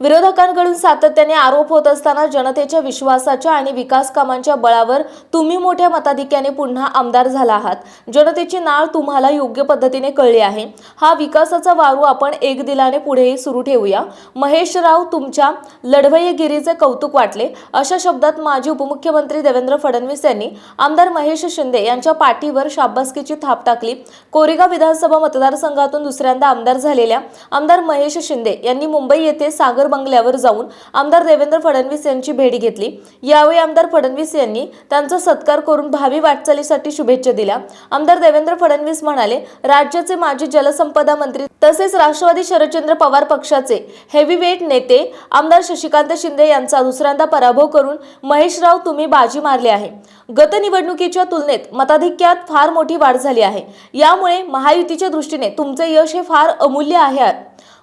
विरोधकांकडून सातत्याने आरोप होत असताना जनतेच्या विश्वासाच्या आणि विकास कामांच्या बळावर तुम्ही मोठ्या मताधिक्याने पुन्हा आमदार झाला आहात. जनतेची नाळ तुम्हाला योग्य पद्धतीने कळली आहे. हा विकासाचा वारू आपण एक दिलाने पुढेही सुरू ठेवूया. महेश राव तुमच्या लढवय्यगिरीचे कौतुक वाटले. अशा शब्दात माजी उपमुख्यमंत्री देवेंद्र फडणवीस यांनी आमदार महेश शिंदे यांच्या पाठीवर शाबासकीची थाप टाकली. कोरेगाव विधानसभा मतदारसंघातून दुसऱ्यांदा आमदार झालेल्या आमदार महेश शिंदे यांनी मुंबई येथे सागर बंगल्यावर जाऊन आमदार देवेंद्र फडणवीस यांची भेट घेतली. यावेळी आमदार फडणवीस यांनी त्यांचा सत्कार करून भावी वाटचालीसाठी शुभेच्छा दिल्या. आमदार देवेंद्र फडणवीस म्हणाले राज्याचे माजी जलसंपदा मंत्री तसेच राष्ट्रवादी शरदचंद्र पवार पक्षाचे हेवीवेट नेते आमदार शशिकांत शिंदे यांचा दुसऱ्यांदा पराभव करून महेशराव तुम्ही बाजी मारली आहे. गत निवडणुकीच्या तुलनेत मताधिक्यात फार मोठी वाढ झाली आहे. यामुळे महायुतीच्या दृष्टीने तुमचे यश हे फार अमूल्य आहे.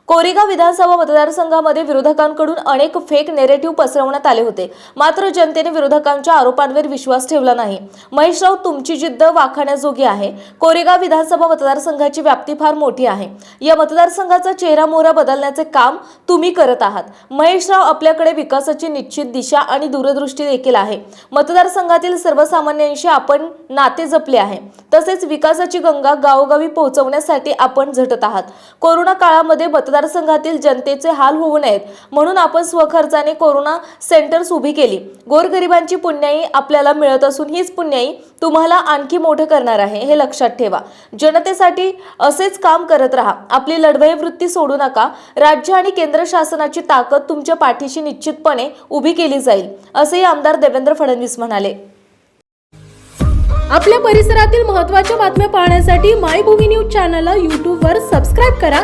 कोरेगाव विधानसभा मतदारसंघामध्ये विरोधकांकडून अनेक फेक नेरेटिव्ह पसरवण्यात आले होते. मात्र जनतेने विरोधकांच्या आरोपांवर विश्वास ठेवला नाही. महेशराव तुमची जिद्द वाखाण्याजोगी आहे. कोरेगाव विधानसभा मतदारसंघाची व्याप्ती फार मोठी आहे. या मतदारसंघाचा चेहरा मोहरा बदलण्याचे काम तुम्ही करत आहात. महेशराव आपल्याकडे विकासाची निश्चित दिशा आणि दूरदृष्टी देखील आहे. मतदारसंघातील सर्वसामान्यांशी आपण नाते जपले आहे. तसेच विकासाची गंगा गावोगावी पोहोचवण्यासाठी आपण झटत आहात. कोरोना काळामध्ये मतदारसंघातील जनतेचे हाल होऊ नयेत. म्हणून आपण स्वखर्चाने कोरोना सेंटर्स उभी केली. गोरगरिबांची पुण्याई आपल्याला मिळत असून हीच पुण्याई तुम्हाला आणखी मोठं करणार आहे हे लक्षात ठेवा. जनतेसाठी असेच काम करत राहा. आपली लढवई वृत्ती सोडू नका. राज्य आणि केंद्र शासनाची ताकद तुमच्या पाठीशी निश्चितपणे उभी केली जाईल असेही आमदार देवेंद्र फडणवीस म्हणाले. आपल्या परिसरातील महत्त्वाच्या बातम्या पाहण्यासाठी मायभूमी न्यूज चॅनलला यूट्यूबवर सबस्क्राईब करा.